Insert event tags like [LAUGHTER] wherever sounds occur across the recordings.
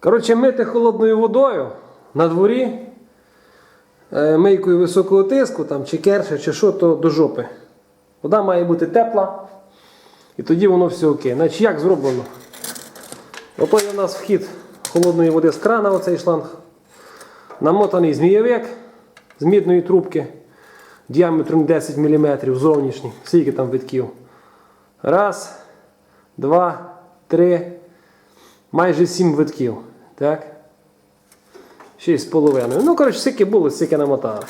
Коротше, мити холодною водою на дворі, е, мийкою високого тиску, там, чи керша, чи що, то до жопи. Вода має бути тепла, і тоді воно все окей. Значить, як зроблено? Ото є у нас вхід холодної води з крана, оцей шланг. Намотаний змійовик з мідної трубки діаметром 10 мм зовнішній. Скільки там витків? Раз, два, три, майже сім витків. Так? Шість з половиною. Ну, коротше, скільки було, стільки намотали.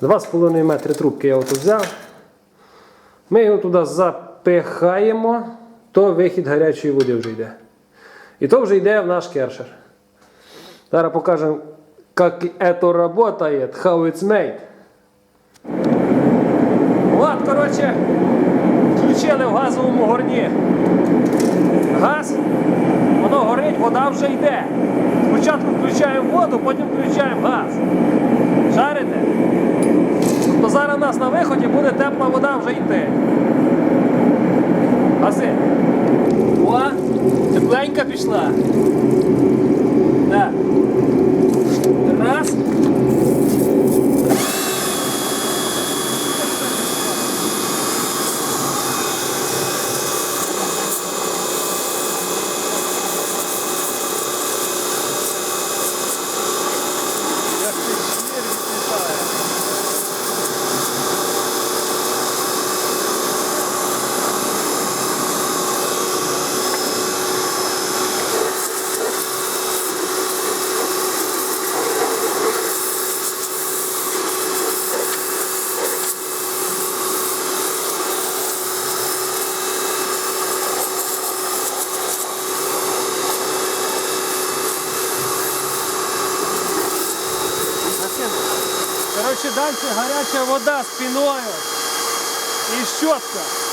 Два з половиною метри трубки я отут взяв. Ми його туди запихаємо, то вихід гарячої води вже йде. І то вже йде в наш кершер. Зараз покажемо, як це працює, how it's made. От, коротше, включили в газовому горні. Газ, горить, вода вже йде. Спочатку включаємо воду, потім включаємо газ. Жарите? Тобто зараз у нас на виході буде тепла вода вже йти. Гаси. О, тепленька пішла. Так. Раз. Як ти шнір відлітає. Коротше, далі гаряча вода спиною і щотка.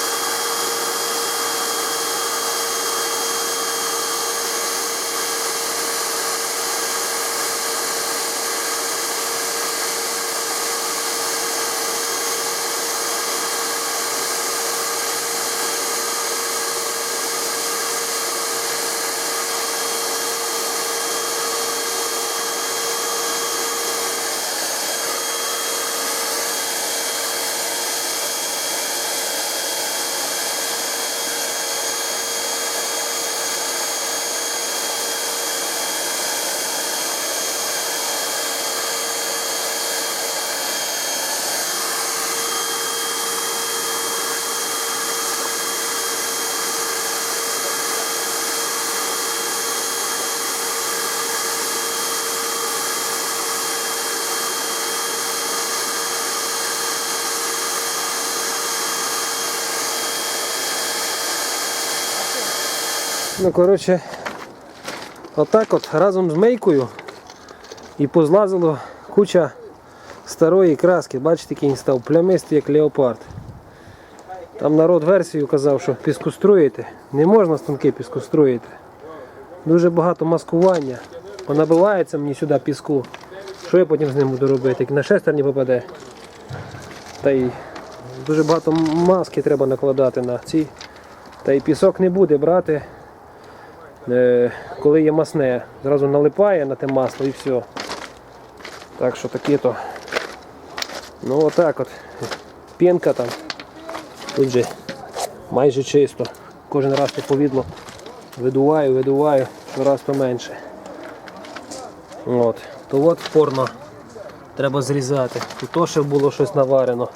Ну, коротше, отак от разом з мийкою і позлазило куча старої краски. Бачите, який він став плямистий, як леопард. Там народ версію казав, що піскоструїти. Не можна станки піскоструїти. Дуже багато маскування. Понабивається мені сюди піску. Що я потім з ним буду робити? Як на шестер не попаде. Та й дуже багато маски треба накладати на ці. Та й пісок не буде брати коли є масне, зразу налипає на те масло і все. Так що такі то. Ну отак от. Пінка там. Тут же майже чисто. Кожен раз те повідло. Видуваю, видуваю, щораз то менше. От. То от порно треба зрізати. Тут то ще було щось наварено.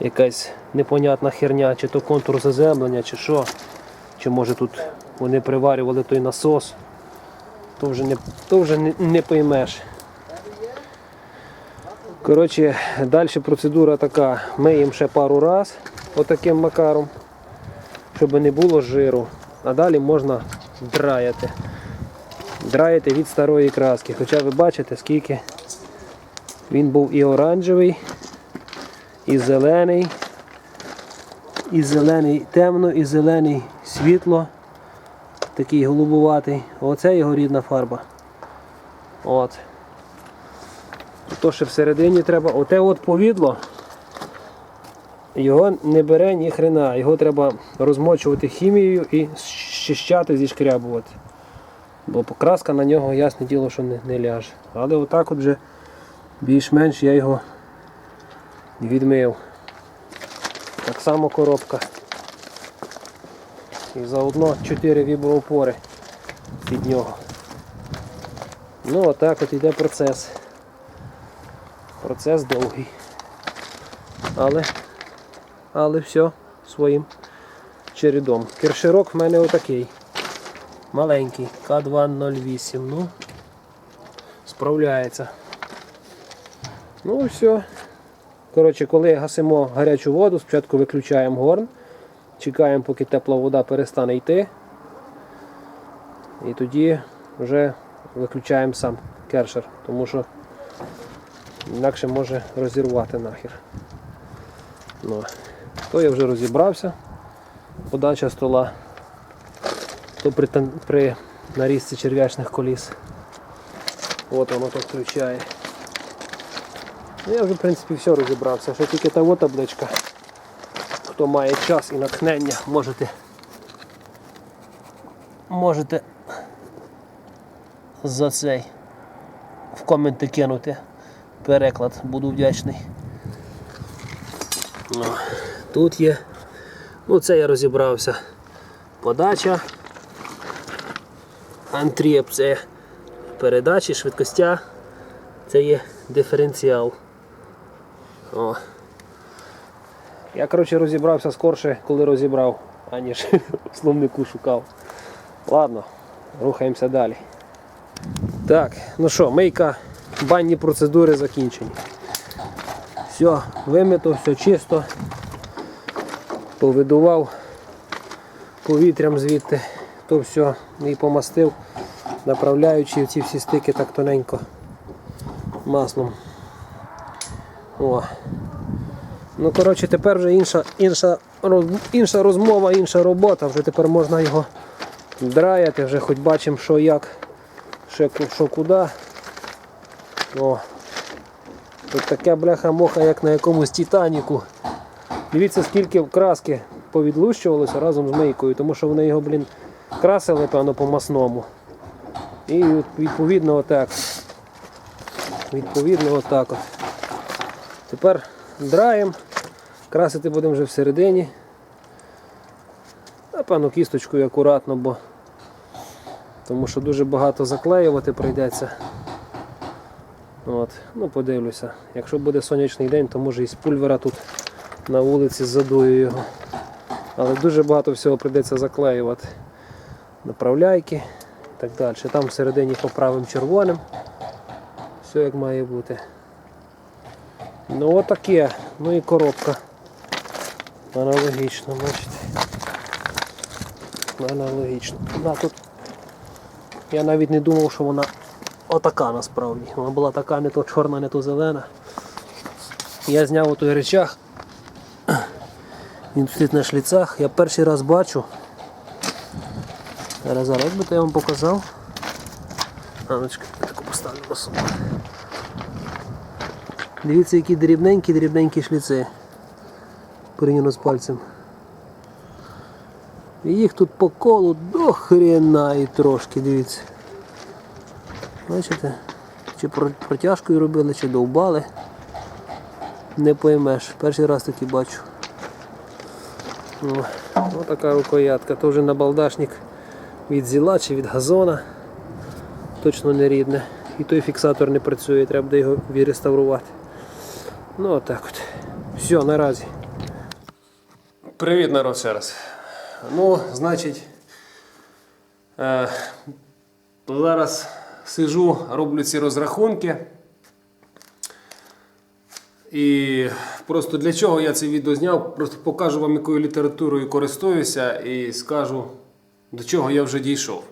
Якась непонятна херня, чи то контур заземлення, чи що. Чи може тут вони приварювали той насос, то вже не, то вже не, не поймеш. Коротше, далі процедура така. Миємо ще пару раз отаким макаром, щоб не було жиру. А далі можна драяти. Драяти від старої краски. Хоча ви бачите, скільки він був і оранжевий, і зелений, і зелений темно, і зелений світло. Такий голубуватий. Оце його рідна фарба. От. То ще всередині треба. Оте от повідло. Його не бере ні хрена. Його треба розмочувати хімією і щищати, зішкрябувати. Бо покраска на нього, ясне діло, що не, не ляже. Але отак от вже більш-менш я його відмив. Так само коробка. І заодно 4 віброопори під нього. Ну отак от йде процес. Процес довгий. Але, але все своїм чередом. Керширок в мене отакий. Маленький. К208. Ну, справляється. Ну все. Коротше, коли гасимо гарячу воду, спочатку виключаємо горн, чекаємо, поки тепла вода перестане йти. І тоді вже виключаємо сам кершер, тому що інакше може розірвати нахер. Ну, то я вже розібрався. Подача стола. То при, при нарізці черв'ячних коліс. От воно так включає. Ну, Я вже в принципі все розібрався. Що тільки та от табличка. Хто має час і натхнення, можете. Можете за цей в коменти кинути переклад, буду вдячний. Ну, Тут є. Ну це я розібрався. Подача. Антрієп це передачі, швидкостя. Це є диференціал. О. Я коротше розібрався скорше, коли розібрав, аніж в [LAUGHS] словнику шукав. Ладно, рухаємося далі. Так, ну що, мийка, банні процедури закінчені. Все, вимито, все чисто. Повидував повітрям звідти, то все і помастив, направляючи ці всі стики так тоненько маслом. О. Ну, коротше, тепер вже інша, інша, інша розмова, інша робота. Вже тепер можна його драяти, вже хоч бачимо, що як, що, що куди. О. Тут таке бляха-моха, як на якомусь Титаніку. Дивіться, скільки краски повідлущувалося разом з мийкою, тому що вони його, блін, красили, певно, по масному. І відповідно отак. Відповідно отак от. Тепер драємо, красити будемо вже всередині. Напевно, кісточкою акуратно, бо тому що дуже багато заклеювати прийдеться. От. Ну, подивлюся. Якщо буде сонячний день, то може і з пульвера тут на вулиці задую його. Але дуже багато всього прийдеться заклеювати. Направляйки і так далі. Там всередині поправимо червоним. Все як має бути. Ну отаке. Ну і коробка. Аналогічно, бачите. Аналогічно. Да, тут я навіть не думав, що вона отака насправді. Вона була така не то чорна, не то зелена. Я зняв отой речах. Він стоїть на шліцах. Я перший раз бачу. Зараз зараз би то я вам показав. А, ну я таку поставлю на. Дивіться, які дрібненькі, дрібненькі шліци. Порівняно з пальцем. Їх тут по колу до хрена і трошки, дивіться. Бачите? Чи протяжкою робили, чи довбали. Не поймеш. Перший раз таки бачу. Ось така рукоятка. То вже набалдашник від зіла чи від газона. Точно не рідне. І той фіксатор не працює, треба його відреставрувати. Ну отак от. Все, наразі. Привіт, народ, ще раз. Ну, значить, е, зараз сижу, роблю ці розрахунки. І просто для чого я це відео зняв, просто покажу вам, якою літературою користуюся і скажу, до чого я вже дійшов.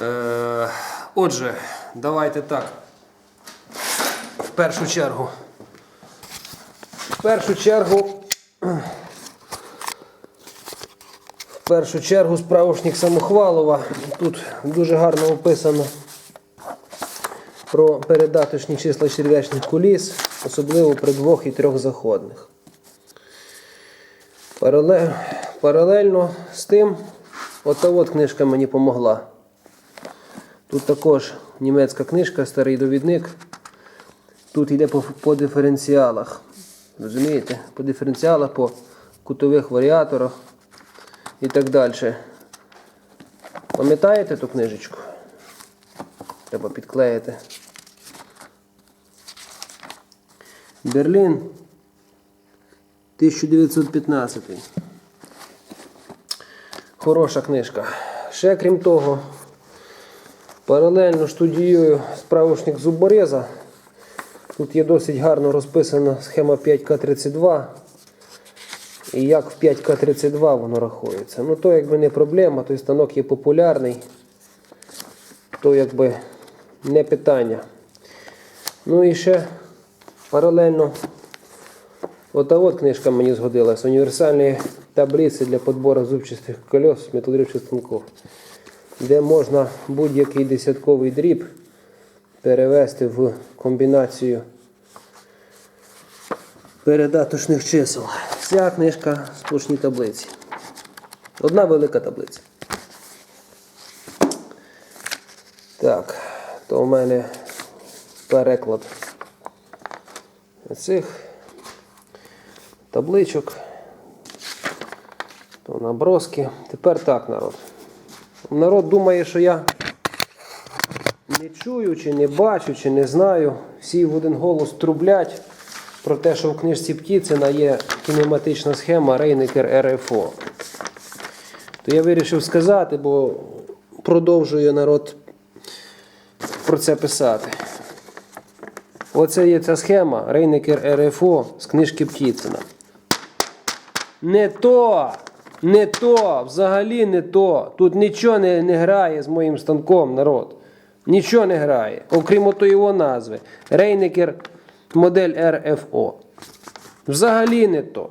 Е, отже, давайте так. В першу чергу. В першу чергу. В першу чергу справочник Самохвалова. Тут дуже гарно описано про передаточні числа черв'ячних куліс, особливо при двох і трьох заходних. Паралельно з тим Ота от книжка мені допомогла. Тут також німецька книжка, старий довідник. Тут йде по, по диференціалах. Розумієте? По диференціалах, по кутових варіаторах і так далі. Пам'ятаєте ту книжечку? Треба підклеїти. Берлін 1915. Хороша книжка. Ще крім того, паралельно студіюю справочник зубореза. Тут є досить гарно розписана схема 5К32. І як в 5К32 воно рахується. Ну то якби не проблема, той станок є популярний, то якби не питання. Ну і ще паралельно Ота от книжка мені згодилась. Універсальні таблиці для підбору зубчастих кольос металургійних станків, де можна будь-який десятковий дріб перевести в комбінацію передаточних чисел. Вся книжка сплошні таблиці. Одна велика таблиця. Так, то у мене переклад цих табличок, то наброски. Тепер так, народ. Народ думає, що я не чую, не бачу, чи не знаю. Всі в один голос трублять про те, що в книжці Птіцина є кінематична схема Рейникер РФО. То я вирішив сказати, бо продовжує народ про це писати. Оце є ця схема Рейникер РФО з книжки Птіцина. Не то, не то, взагалі не то. Тут нічого не, не грає з моїм станком, народ. Нічого не грає, окрім ото його назви. Рейникер модель РФО. Взагалі не то.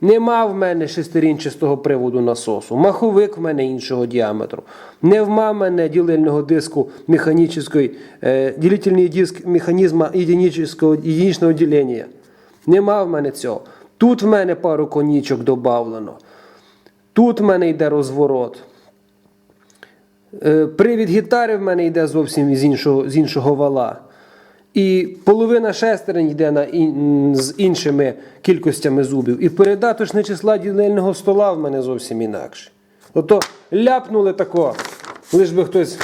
Нема в мене шестерінчастого приводу насосу. Маховик в мене іншого діаметру. Нема в мене ділильного диску механічної, е, ділительний диск єдинічного, єдинічного ділення. Нема в мене цього. Тут в мене пару конічок додавлено. Тут в мене йде розворот. Е, Привід гітари в мене йде зовсім з іншого, з іншого вала. І половина шестерень йде на ін- з іншими кількостями зубів. І передаточне числа ділельного стола в мене зовсім інакше. Ото ляпнули тако, лиш би хтось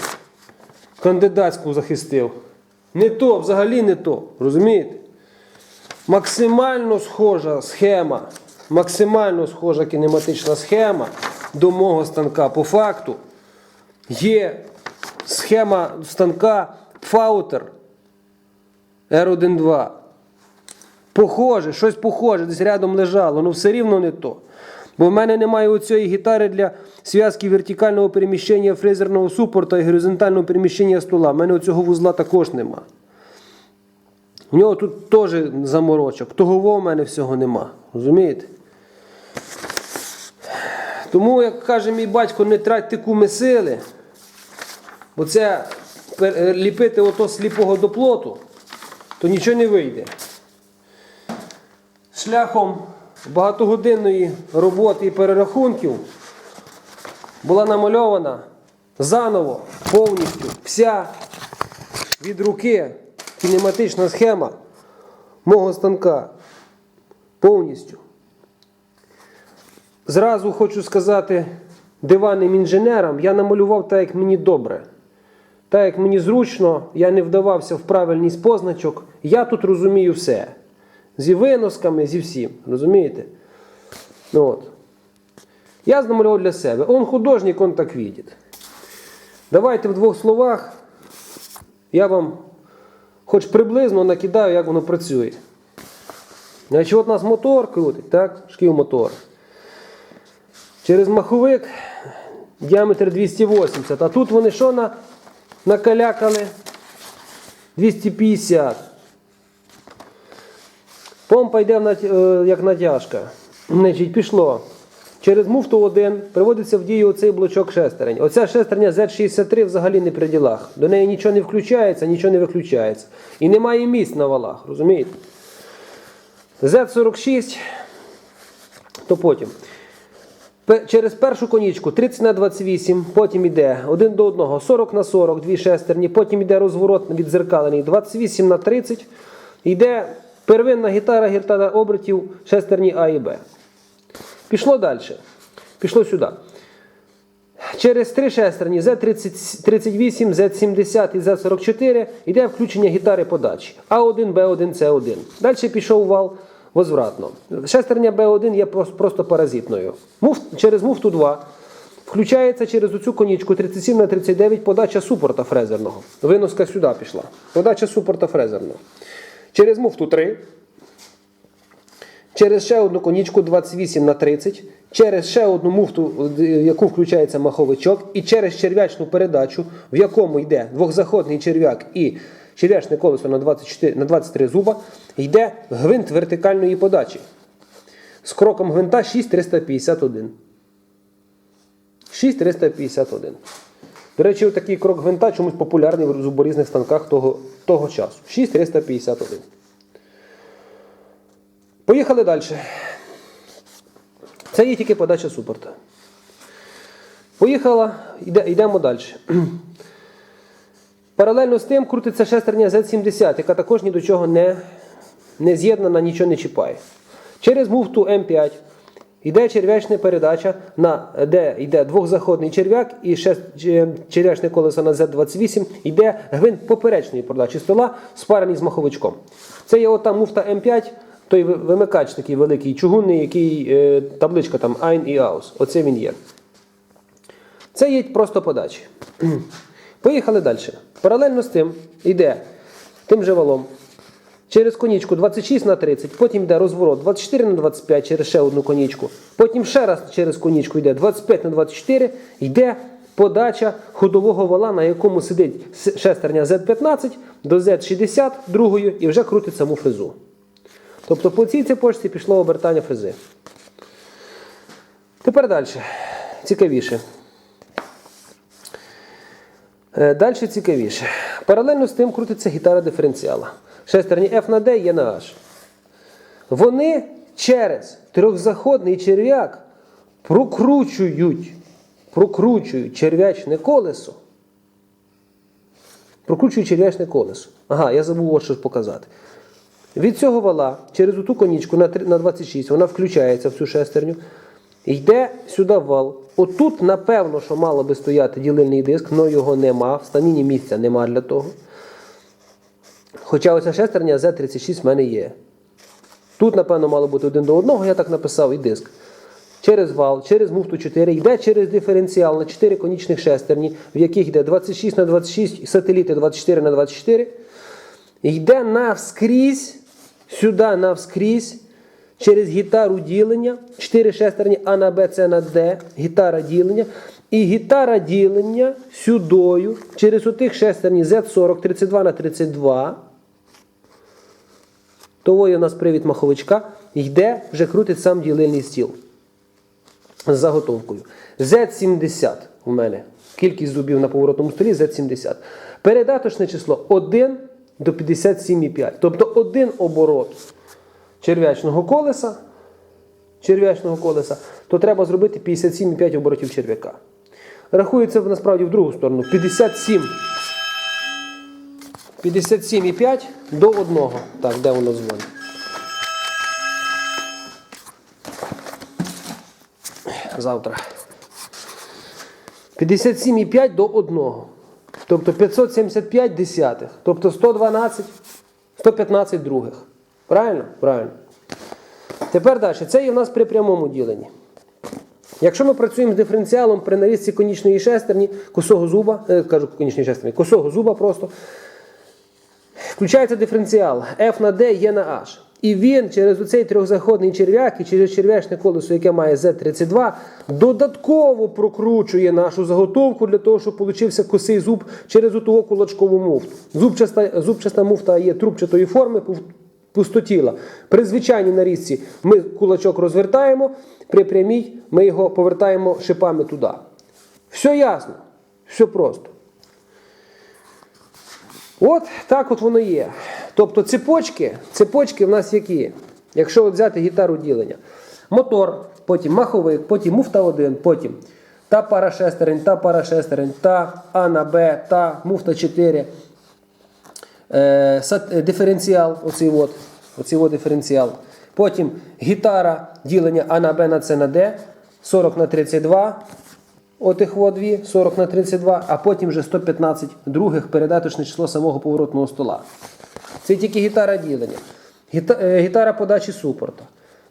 кандидатську захистив. Не то, взагалі не то. Розумієте? Максимально схожа схема, максимально схожа кінематична схема до мого станка по факту є схема станка Фаутер R1.2. Похоже, щось похоже, десь рядом лежало, але все рівно не то. Бо в мене немає оцієї гітари для зв'язки вертикального переміщення фрезерного супорта і горизонтального переміщення стола. У мене оцього вузла також нема. У нього тут теж заморочок. Того в мене всього нема. Розумієте? Тому, як каже мій батько, не тратьте куми сили. Бо це е, ліпити ото сліпого до плоту, то нічого не вийде. Шляхом багатогодинної роботи і перерахунків була намальована заново повністю вся від руки кінематична схема мого станка. Повністю. Зразу хочу сказати диванним інженерам, я намалював так, як мені добре. Так, як мені зручно, я не вдавався в правильність позначок. Я тут розумію все. Зі виносками, зі всім. Розумієте? Ну, от. Я намалював для себе. Он художник, он так видить. Давайте в двох словах я вам хоч приблизно накидаю, як воно працює. Значить, от нас мотор крутить, так? Шків мотор. Через маховик діаметр 280. А тут вони що на, накалякали? 250. Помпа йде е, як натяжка. Значить, пішло. Через муфту 1 приводиться в дію оцей блочок шестерень. Оця шестерня Z63 взагалі не при ділах. До неї нічого не включається, нічого не виключається. І немає місць на валах, розумієте? Z46, то потім. Через першу конічку 30 на 28, потім йде 1 до 1, 40 на 40, дві шестерні, потім йде розворот відзеркалений 28 на 30, йде первинна гітара, гітара обертів, шестерні А і Б. Пішло далі. Пішло сюди. Через три шестерні Z38, Z70 і Z44 йде включення гітари подачі А1, Б1, С1. Далі пішов вал возвратно. Шестерня Б1 є просто паразитною. Муф, через муфту 2 включається через оцю конічку 37 на 39 подача супорта фрезерного. Виноска сюди пішла. Подача супорта фрезерного. Через муфту 3 через ще одну конічку 28 на 30, через ще одну муфту, в яку включається маховичок, і через черв'ячну передачу, в якому йде двохзаходний черв'як і черв'ячне колесо на, 24, на 23 зуба, йде гвинт вертикальної подачі. З кроком гвинта 6351. 6351. До речі, такий крок гвинта чомусь популярний в зуборізних станках того, того часу. 6351. Поїхали далі. Це є тільки подача супорта. Поїхала, йде, йдемо далі. Паралельно з тим крутиться шестерня Z70, яка також ні до чого не, не з'єднана, нічого не чіпає. Через муфту М5 йде черв'ячна передача, на, де йде двохзаходний черв'як і шест, черв'ячне колесо на Z28, йде гвинт поперечної передачі стола, спарений з маховичком. Це є ота муфта М5, той вимикач такий великий чугунний, який е, табличка там Ein і Aus. Оце він є. Це є просто подачі. Поїхали далі. Паралельно з тим йде тим же валом через конічку 26 на 30, потім йде розворот 24 на 25 через ще одну конічку. Потім ще раз через конічку йде 25 на 24, йде подача ходового вала, на якому сидить шестерня Z15 до Z60 другою і вже крутить саму фрезу. Тобто по цій цепочці пішло обертання фрези. Тепер далі. Цікавіше. Е, Далі цікавіше. Паралельно з тим крутиться гітара диференціала. Шестерні F на D є на H. Вони через трьохзаходний черв'як прокручують, прокручують черв'ячне колесо. Прокручують черв'ячне колесо. Ага, я забув ось що показати. Від цього вала через ту конічку на 26 вона включається в цю шестерню. Йде сюди вал. Отут, напевно, що мало би стояти ділильний диск, але його нема. В станіні місця нема для того. Хоча оця шестерня Z36 в мене є. Тут, напевно, мало бути один до одного, я так написав, і диск. Через вал, через муфту 4, йде через диференціал на 4 конічних шестерні, в яких йде 26 на 26, сателіти 24 на 24. Йде навскрізь, сюди навскрізь, через гітару ділення, 4 шестерні А на Б, С на Д, гітара ділення. І гітара ділення сюдою, через отих шестерні Z40, 32 на 32. Того є у нас привід маховичка, йде, вже крутить сам ділильний стіл з заготовкою. Z70 у мене. Кількість зубів на поворотному столі Z70. Передаточне число 1 до 57,5. Тобто один оборот черв'ячного колеса, черв'ячного колеса, то треба зробити 57,5 оборотів черв'яка. Рахується насправді в другу сторону. 57. 57,5 до 1. Так, де воно дзвонить? Завтра. 57,5 до 1. Тобто 575 десятих. Тобто 112, 115 других. Правильно? Правильно. Тепер далі. Це є в нас при прямому діленні. Якщо ми працюємо з диференціалом при нарізці конічної шестерні, косого зуба, е, кажу конічної шестерні, косого зуба просто, включається диференціал F на D є на H. І він через оцей трьохзаходний черв'як і через черв'ячне колесо, яке має Z32, додатково прокручує нашу заготовку для того, щоб получився косий зуб через оту кулачкову муфту. Зубчаста, зубчаста муфта є трубчатої форми, пустотіла. При звичайній нарізці ми кулачок розвертаємо, при прямій ми його повертаємо шипами туди. Все ясно, все просто. От так от воно є. Тобто цепочки, цепочки в нас які? Якщо от взяти гітару ділення. Мотор потім маховик, потім муфта 1, потім та пара шестерень, та пара шестерень, та А на Б, та муфта 4, е, е, диференціал, оцей от, оцей от диференціал. Потім гітара, ділення А на Б на С на Д, 40 на 32, отих от дві, 40 на 32, а потім вже 115 других передаточне число самого поворотного стола. Це тільки гітара ділення. Е, Гітара подачі супорта.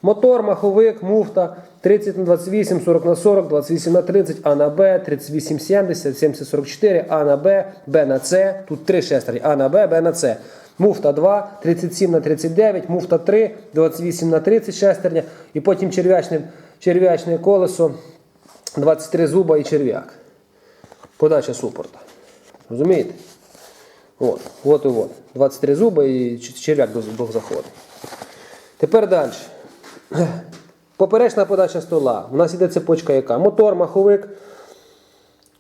Мотор, маховик, муфта 30 на 28, 40 на 40, 28 на 30, А на Б, 38, 70, 70, 44, А на Б, Б на С. Тут три шестерні, А на Б, Б на С. Муфта 2, 37 на 39, муфта 3, 28 на 30 шестерня. І потім черв'ячне, черв'ячне колесо, 23 зуба і черв'як. Подача супорта. Розумієте? От, от і от. 23 зуби і черв'як до двох заходить. Тепер далі. Поперечна подача стола. У нас іде цепочка яка? Мотор, маховик,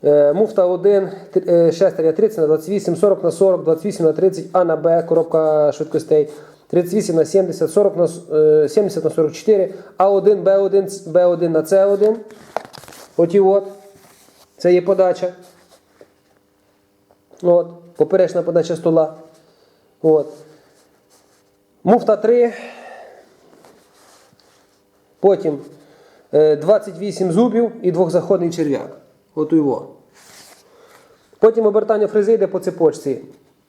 е, муфта 1, т- е, шестерня 30 на 28, 40 на 40, 28 на 30, А на Б, коробка швидкостей, 38 на 70, 40 на, е, 70 на 44, А1, Б1, Б1 на С1. От от. Це є подача. От, поперечна подача стола. От. Муфта 3. Потім е, 28 зубів і двохзаходний черв'як. От його. Потім обертання фрези йде по цепочці.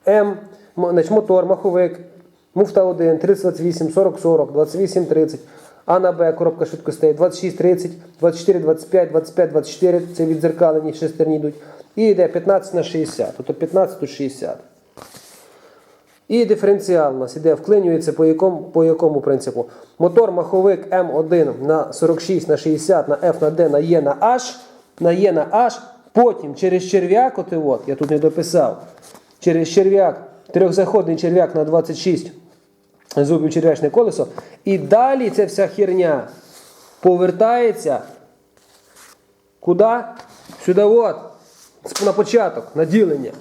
М, значить, мотор, маховик, муфта 1, 30-28, 40-40, 28-30. А на Б, коробка швидкостей, 26-30, 24-25, 25-24, це відзеркалені шестерні йдуть. І йде 15 на 60, тобто 15 тут 60. І диференціал у нас іде, вклинюється по якому, по якому принципу? Мотор маховик М1 на 46 на 60 на F на D на E на H, на E на H, потім через черв'як, от от, я тут не дописав, через черв'як, трьохзаходний черв'як на 26 зубів черв'ячне колесо. І далі ця вся херня повертається куди? Сюди от, на початок, на ділення.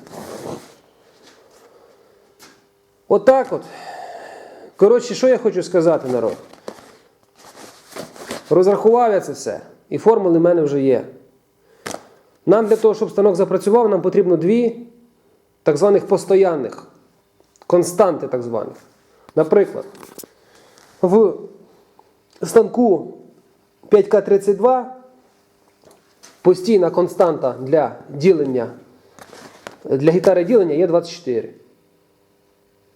Отак от. Коротше, що я хочу сказати, народ? Розрахував я це все. І формули в мене вже є. Нам для того, щоб станок запрацював, нам потрібно дві так званих постоянних, константи так званих. Наприклад, в станку 5К32 постійна константа для ділення, для гітари ділення є 24.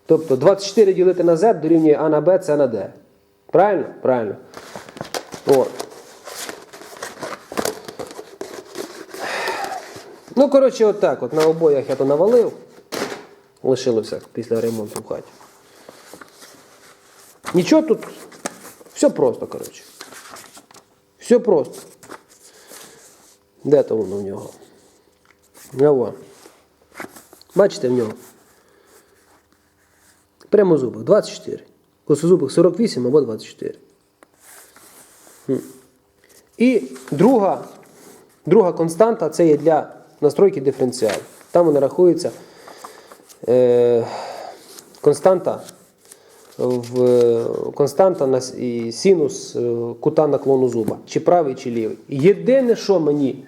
Тобто 24 ділити на Z дорівнює А на Б, С на Д. Правильно? Правильно. От. Ну, коротше, отак. От на обоях я то навалив. Лишилося після ремонту в хаті. Нічого тут. Все просто, коротше. Все просто. Де то воно в нього? Його. Бачите в нього? Прямозубих 24. Косозубих 48 або 24. І друга, друга константа це є для настройки диференціалу. Там вона рахується е, константа в константа і синус е, кута наклону зуба. Чи правий, чи лівий. Єдине, що мені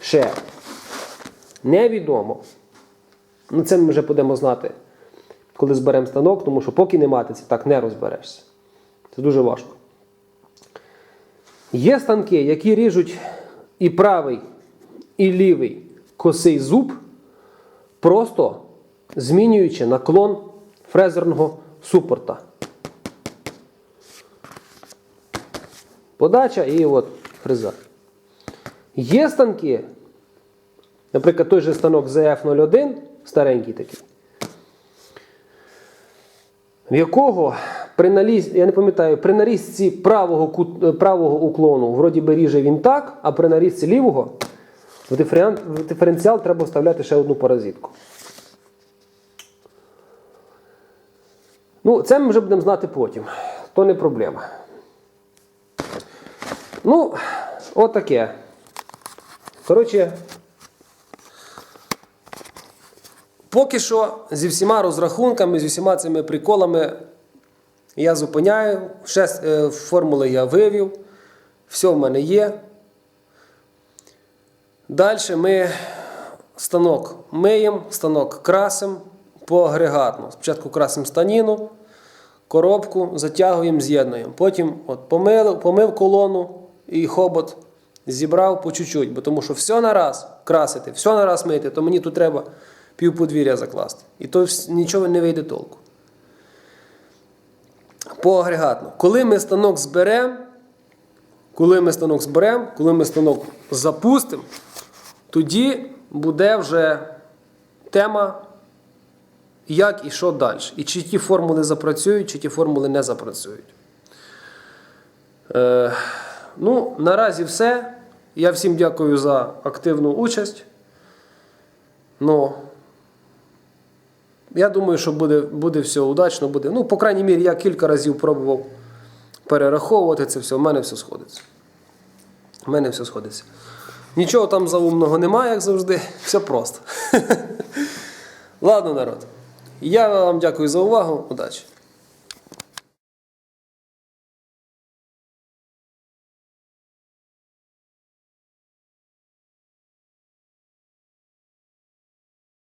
ще невідомо, ну це ми вже будемо знати коли зберемо станок, тому що поки не мати це так не розберешся. Це дуже важко. Є станки, які ріжуть і правий, і лівий косий зуб, просто змінюючи наклон фрезерного супорта. Подача і от фреза. Є станки, наприклад, той же станок ZF01, старенький такий в якого при наліз, я не пам'ятаю, при нарізці правого, кут- е, правого уклону вроді би ріже він так, а при нарізці лівого в, диферен- в диференціал треба вставляти ще одну паразитку. Ну, це ми вже будемо знати потім. То не проблема. Ну, отаке. Коротше, Поки що зі всіма розрахунками, зі всіма цими приколами я зупиняю. Шест, е, формули я вивів. Все в мене є. Далі ми станок миємо, станок красимо поагрегатно. Спочатку красимо станіну, коробку, затягуємо, з'єднуємо. Потім от, помив, помив колону і хобот зібрав по чуть-чуть, бо тому що все на раз красити, все на раз мити, то мені тут треба пів подвір'я закласти. І то нічого не вийде толку. Поагрегатно. Коли ми станок зберемо, коли ми станок зберемо, коли ми станок запустимо, тоді буде вже тема, як і що далі. І чи ті формули запрацюють, чи ті формули не запрацюють. Е, ну, наразі все. Я всім дякую за активну участь. Ну, я думаю, що буде, буде все удачно. Буде. Ну, по крайній мірі, я кілька разів пробував перераховувати це все. У мене все сходиться. У мене все сходиться. Нічого там заумного немає, як завжди. [LAUGHS] Все просто. [LAUGHS] Ладно, народ. Я вам дякую за увагу. Удачі!